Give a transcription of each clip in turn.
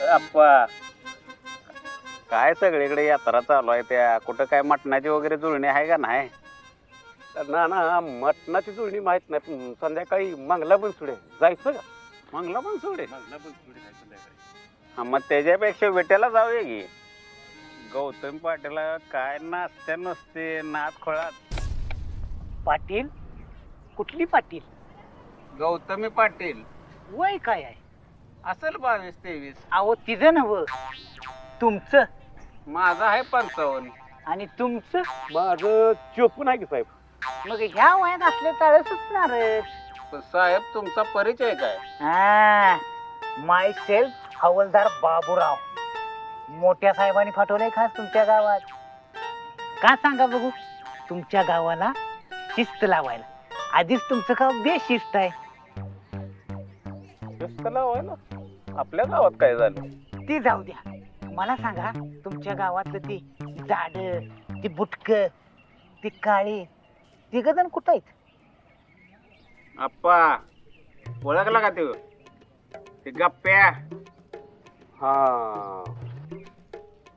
अप्पा. काय सगळीकडे यात्रा चालू आहे त्या? कुठं काय मटणाची वगैरे जुळणी आहे का नाही? ना ना मटणाची जुळणी माहीत नाही पण संध्याकाळी मंगला पण सुडे जायचं का? मंगला पण सोडे हा मग त्याच्यापेक्षा विट्याला जाऊया की. गौतम पाटीला काय नाचत्या नसते नाच खोळात. पाटील? कुठली पाटील? गौतमी पाटील. वय काय आहे? असेल बावीस तेवीस. अहो तिचं नव तुमचं? माझा आहे पंचावन्न. आणि तुमचं? माझं चोपून आहे की साहेब. मग ह्या वयात असले तळ सुटणार पण साहेब तुमचा परिचय काय? हा. माय सेल्फ हवलदार बाबूराव. मोठ्या साहेबांनी पाठवलंय खास तुमच्या गावात. का सांगा बघू? तुमच्या गावाला शिस्त लावायला. आधीच तुमचं गाव बेशिस्त आहे. जास्त लावायला? आपल्या गावात काय झालं? ती जाऊ द्या. मला सांगा तुमच्या गावातलं ती झाड ती बुटक ती काळी ती गदन कुठं आहेत? अप्पा ओळखला का ते ते गप्प्या. हा.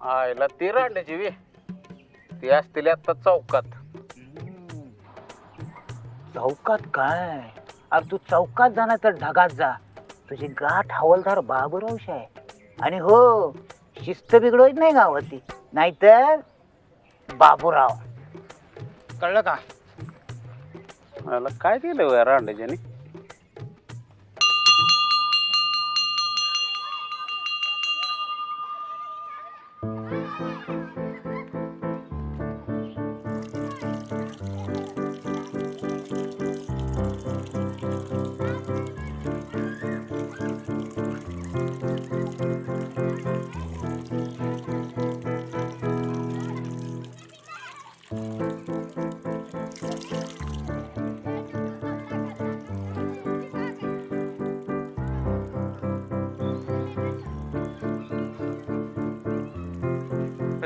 आयला ती रांड्याची वे. ती असतील आता चौकात. चौकात काय? अरे तू चौकात जाणार तर ढगात जा. तुझी गाठ हवलदार बाबूरावशी आहे. आणि हो शिस्त बिघडवत नाही गावाची नाहीतर बाबूराव. कळलं का? मला काय दिलं रांड्याच्याने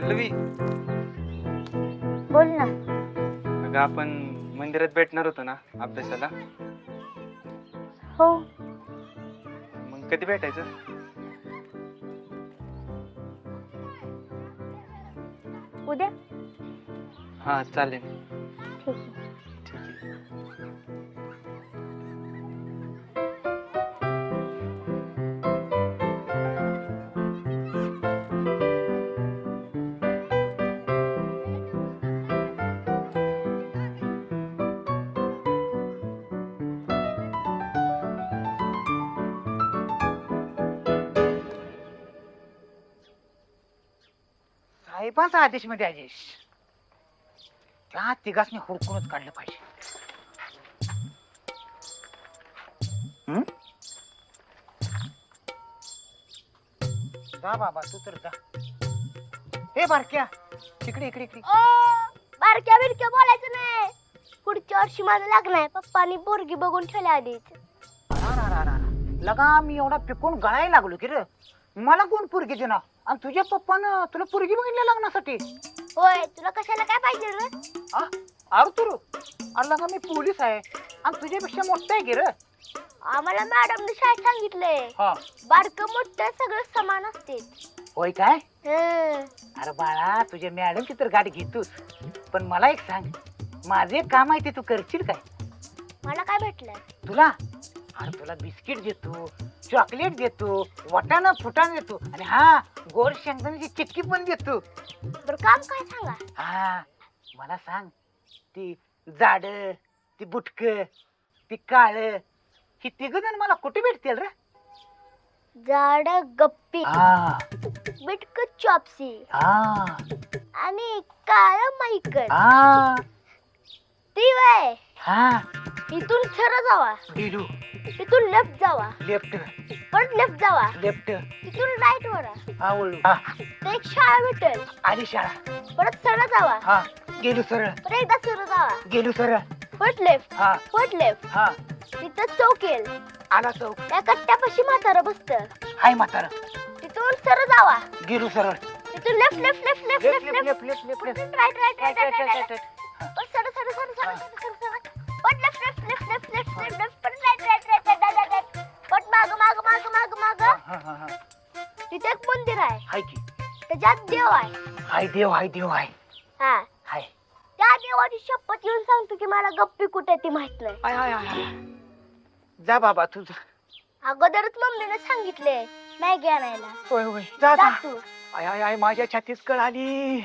पल्लवी. बोल ना. अगं आपण मंदिरात भेटणार होतो ना अभ्यासाला? हो. मग कधी भेटायचं? उद्या? हा चालेल. साहेबांचा आदेशमध्ये आदेश त्या तिघांनी हुडकूनच काढलं पाहिजे. हं? जा बाबा तू तर जा. हे बारक्या. इकडे इकडे इकडे. ओ बारक्या बिरक्या बोलायचं नाही. पुढच्या वर्षी माझं लग्न आहे. पप्पानी पोरगी बघून ठेवल्या आधीच. रा, रा, रा, रा. लगा मी एवढा पिकून गळायला लागलो की रे. मला कोण पोरगी देणार? आणि तुझ्या पप्पानं तुला पोरगी बघितल्या लग्नासाठी? होय तुला कशाला काय पाहिजे रे? अरे तुरू अरे लगा मी पोलीस आहे. आणि तुझ्यापेक्षा मोठा आहे की रे? आम्हाला मॅडमने शाळेत सांगितलंय. हा. बारक मोठं सगळं समान असते. होय काय? हं. अरे बाळा तुझ्या मॅडमची तर गाडी घेतोस. पण मला एक सांग माझे काम आहे ते तू करशील काय? मला काय भेटलं तुला? अरे तुला बिस्किट देतो चॉकलेट देतो वटाणा फुटाणा देतो आणि हा गोड शेंगदाण्याची चिक्की पण देतो. बरं काम काय सांगा? हा मला सांग ती जाड ती बुटक ती काळ ही तिघ जण मला कुठे भेटतील रे? जाड गप्पी हा. बिटक चॉपसी हा. आणि काळ हा. ती वय हा. इथून सरळ जावा. गेलो इथून लेफ्ट जावा. लेफ्ट परत लेफ्ट जावा. लेफ्ट तिथून राईट वर हा वळू. हा. ते एक शाळा भेटेल. आली शाळा. परत सरळ जावा. हा गेलो सरळ. परत एकदा सरळ जावा. गेलो सरळ. फट लेफ्ट हा. फट लेफ्ट हा. तिथं चौक येईल. आला चौक. त्या कट्ट्यापाशी म्हातारं बसतं. हाय म्हातारा. तिथून सरळ जावा. गेलो सरळ. तिथून left left left left left left left left left left left right right right right right तिथे एक मंदिर आहे. की? त्याच्यात देव आहे. हाय देव हाय देव आहे हा. हाय. त्या देवाची शपथ येऊन सांगतो की मला गप्पी कुठे ती माहीत नाही. हाय हाय जा बाबा तू अगोदरच मम्मीने सांगितले नाही आणायला होय होय. जा जा. जा तू. आय आय आय माझ्या छातीस कळ आली.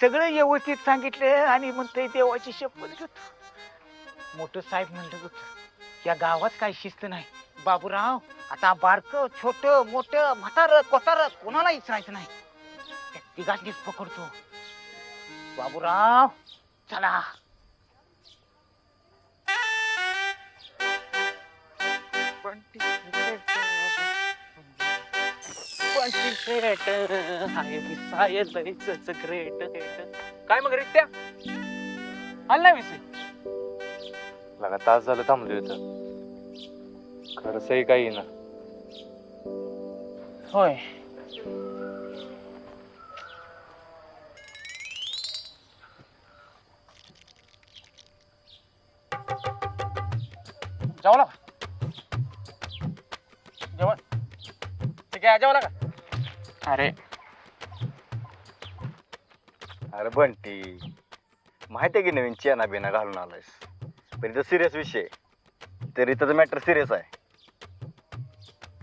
सगळं व्यवस्थित सांगितलं आणि म्हणतोय देवाची शपथ घेतो मोठं साहेब म्हणलं होत या गावात काय शिस्त नाही. बाबूराव आता बारक छोट मोठ म्हातार कोतार कोणाला इचरायचं नाही. त्या तिघांनीच पकडतो. बाबूराव चला. काय मग रित्या? नाही विषय. लगा तास झालं थांबलो इथं. खरंच काही ना. होय. जेवला का? जेवण. ठीक आहे जेवला का? अरे. अरे बंटी माहिती आहे की नवीन चेना बिना घालून आलायस? पण इथं सिरियस विषय आहे. तरी इथं मॅटर सिरियस आहे.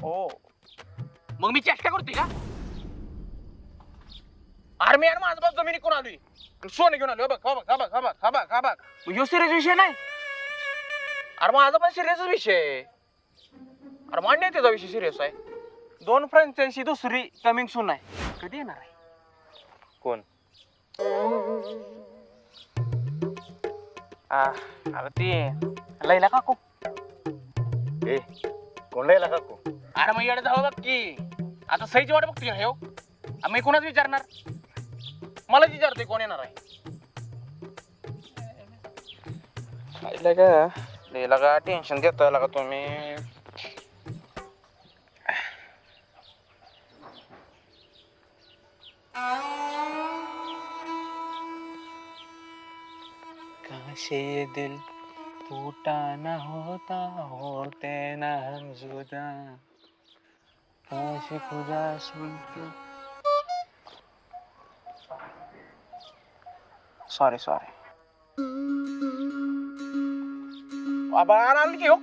हो मग मी चेष्टा करतोय का? अरे मी यार माझं बाप जमिनी कोण आलोय? सोनं घेऊन आलो बघ हा बघ हा बघ हा बघ हा बघ हा बघ. मग ह्यो सिरियस विषय नाही? अरे माझा पण सिरियस विषय आहे. अरे मान्य आहे त्याचा विषय सिरियस आहे. दोन फ्रेंड्सची दुसरी कमिंग सून आहे. कधी येणार आहे? कोण? आ, अरे ते लैला काकू. ए कोण राहिला काकू? अरे मग येडे जाऊ बघ की. आता सईची वाट बघतोय ना ह्यो आ, मी कोणाच विचारणार? मलाच विचारतोय कोण येणार आहे. लगा? लगा टेन्शन देतोय लगा तुम्ही. काशे ये दिल टूटा न होता होते न हम जुदा। काश खुदा सुन सॉरी सॉरी बाबा आ की हो।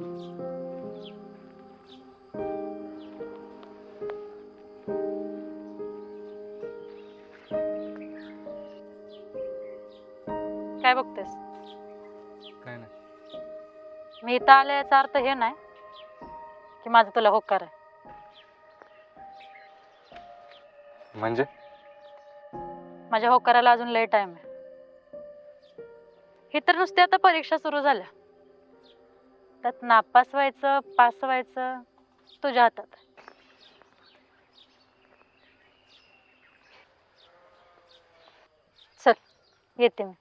काय बघतेस? काय नाही. मी इथं आले याचा अर्थ हे नाही की माझं तुला होकार आहे. म्हणजे? माझ्या होकाराला अजून लय टाइम आहे. हे तर नुसते आता परीक्षा सुरू झाल्या. त्यात नापास व्हायचं पास व्हायचं तुझ्या हातात. चल येते मी.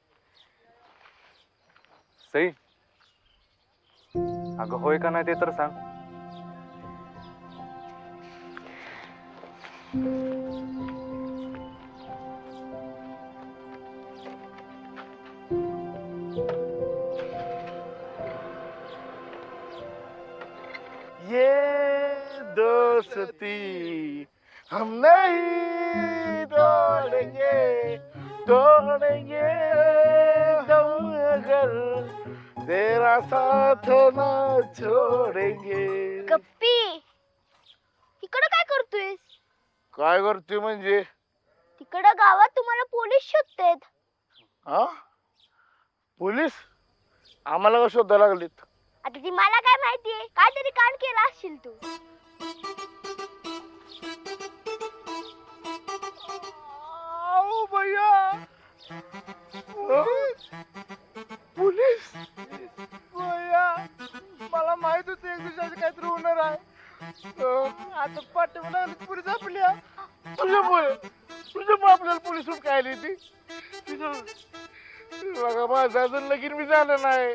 सई. अगं होय का नाही ते तर सांग. दोस्ती हम नहीं तोड़ेंगे तोड़ेंगे दम अगर तेरा साथ ना छोड़ेंगे। गप्पी इकडं काय करतोय काय करतोय म्हणजे? तिकडं गावात तुम्हाला पोलीस शोधतायत. हा? पोलीस? आम्हाला का शोधायला लागलीत? आता ती मला काय माहितीये? काहीतरी कांड केला असशील तू. पोलीस। भैया मला माहीत होतं एक दिवसाचं काहीतरी होणार आहे. आता पाठवून लागली पोलीस आपल्या तुझ्यामुळे तुझ्यामुळे आपल्याला पोलीस सुट काय आली ती. बघा माझं अजून लगीन मी झालं नाही.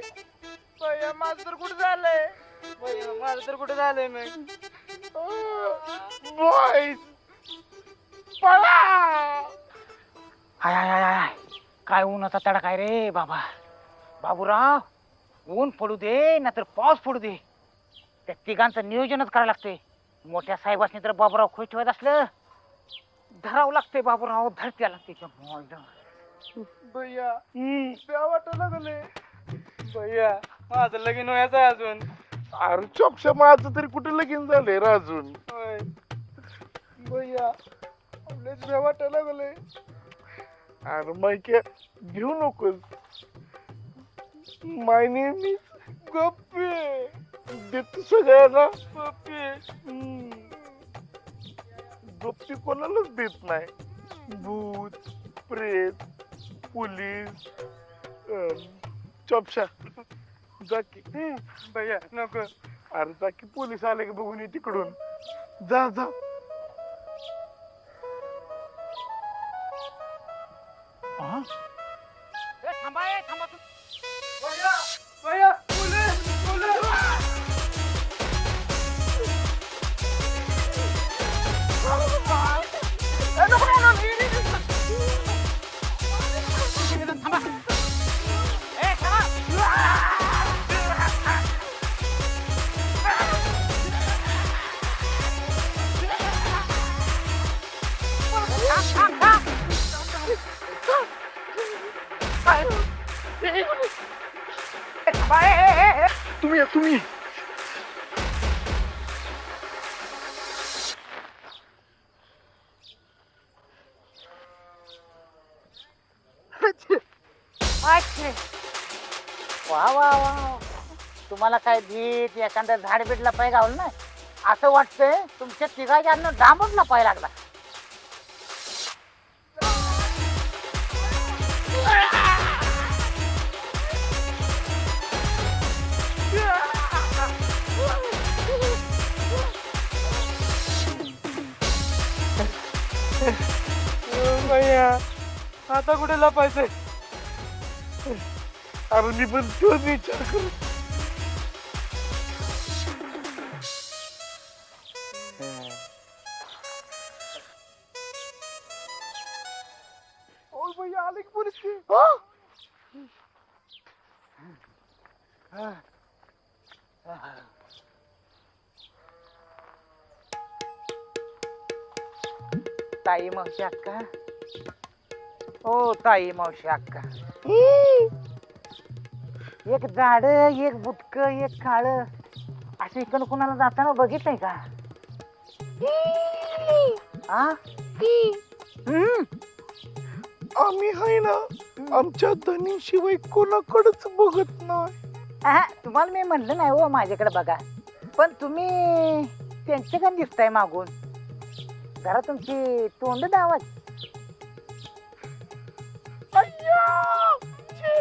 भैया माझं तर कुठं झालंय? भैया माझं तर कुठं झालंय नाही बॉईज पळा. हाय हाय हाय हाय काय उन्हाचा तडा काय रे बाबा. बाबूराव ऊन पडू दे नाहीतर पाऊस पडू दे. त्या तिघांचं नियोजनच करायला लागतंय मोठ्या साहेबांनी तर बाबूराव खुश ठेवत असलं धरावं लागतंय बाबूराव त्याच्या मोल भैया त्या वाटत लागले भैया माझं लगीन व्हायचं अजून. अरे चोपशा माझं तरी कुठे लगीन झालंय रे अजून? भैया आपल्याच वाटायला लागले अरे माहिती घेऊ नकोस. माय नेम इज गप्पे. देतो सगळ्यांना. गप्पे. गप्पी कोणालाच देत नाही. भूत प्रेत पोलीस चॉपशा. जा की भैया नको. अरे जा की पोलीस आले की बघून ये तिकडून. जा जा. हा वा वा वा. तुम्हाला काय भीत एखाद्या झाड बीड पाय गावलं ना असं वाटतंय तुमच्या तिघाच्या अन्न डांबच लपाय लागला. भैया आता कुठे लपायचंय? अरे मी पण तोच विचार ताई मावशी अक्का. ओ ताई मावशी अक्का. एक झाड एक बुटक एक काळ. असं इकडं कुणाला जाताना बघितलंय का? आ? हम्म. आम्ही आहे ना आमच्या धनीशिवाय कोणाकडेच बघत नाही. आहा, तुम्हाला मी म्हणलं नाही हो माझ्याकडे बघा. पण तुम्ही त्यांच्याकडे दिसताय मागून. जरा तुमची तोंड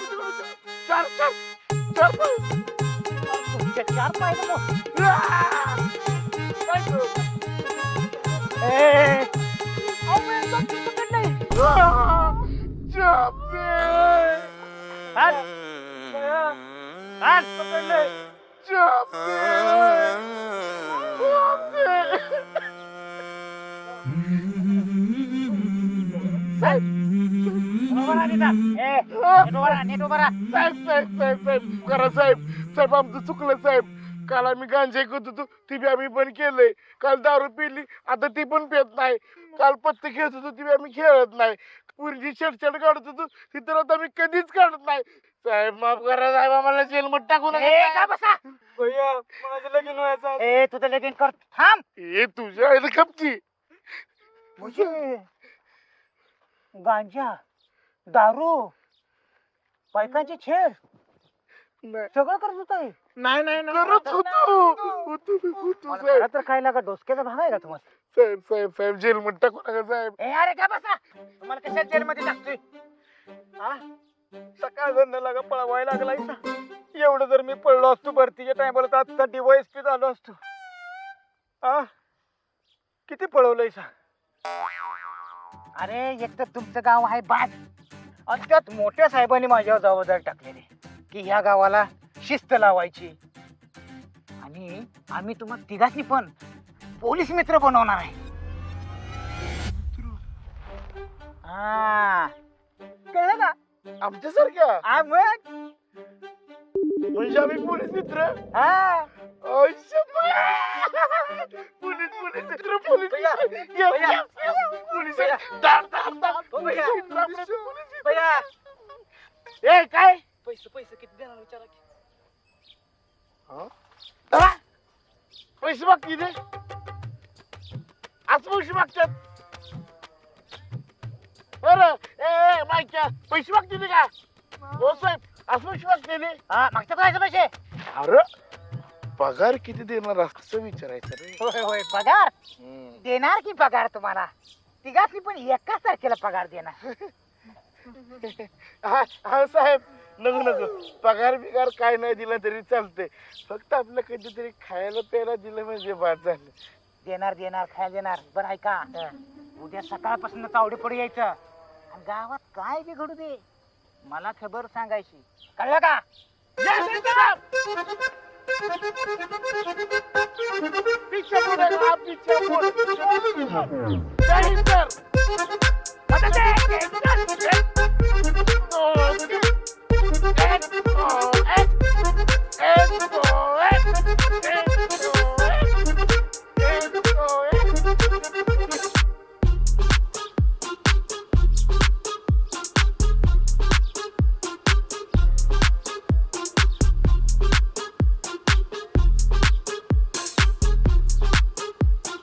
कुठं आहे तिकडं? चार चार चार पाय साहेब साहेब साहेब साहेब करा साहेब साहेब आमचं चुकलं साहेब काल आम्ही गांजे घेत होतो ती बी आम्ही पण केलंय काल दारू पिली आता ती पण पित नाही काल पत्ते खेळत होतो ती बी आम्ही खेळत नाही पूर्वी छेडछाड काढत होतो ती तर आता आम्ही कधीच काढत नाही साहेब माफ करा साहेब आम्हाला जेलमध्ये टाकू नका माझं लगीन व्हायचं ए तुझं लगीन कर थांब ए तुझ्या आईला खपची म्हणजे गांजा. दारू बायकांचे छेड नाही सगळं करत होत नाही नाही करत होतो. होतो मी, होतो साहेब. तर काय लागा डोसक्याचा भाग आहे का तुम्हाला? साहेब साहेब साहेब जेलमध्ये टाकू नका साहेब. ए अरे का बसा? तुम्हाला कशा जेलमध्ये टाकतोय? सकाळ जण लागा पळवायला लागलाय एवढं जर मी पडलो असतो भरतीच्या टायमाला तर आता डिवाइस पी झालो असतो. आ किती पळवलंय सा अरे एक तर तुमचं गाव आहे बाद आणि त्यात मोठ्या साहेबांनी माझ्यावर जबाबदारी टाकलेली की ह्या गावाला शिस्त लावायची. आणि आम्ही तुम्हाला तिघांनी पण पोलीस मित्र बनवणार आहे. हा. कळलं का? आमच्यासारख्या? हा, मग? म्हणजे आम्ही पोलीस मित्र? हा. पोलीस पोलीस काय? पैसे पैसे किती देणार विचारा की. हा? पैसे मागते ते आज पैसे मागतात. बर. ए माहिती पैसे मागते ते का? हो साहेब. आज पैसे मागते ते हा काय पैसे? अरे! पगार किती देणार असं विचारायचं रे. होय होय पगार? हम्म. देणार की पगार तुम्हाला? तिघांनी पण एकाच तारखेला पगार देणार. हा हा साहेब नको नको पगार बिगार काय नाही दिला तरी चालतंय. फक्त आपलं कधीतरी खायला प्यायला दिलं म्हणजे बाद झालं. देणार देणार खायला देणार. बरं ऐका. उद्या सकाळपासून चावडी पडू यायचं. आणि गावात काय बिघडू दे? मला खबर सांगायची. कळलं का? Register! What is it?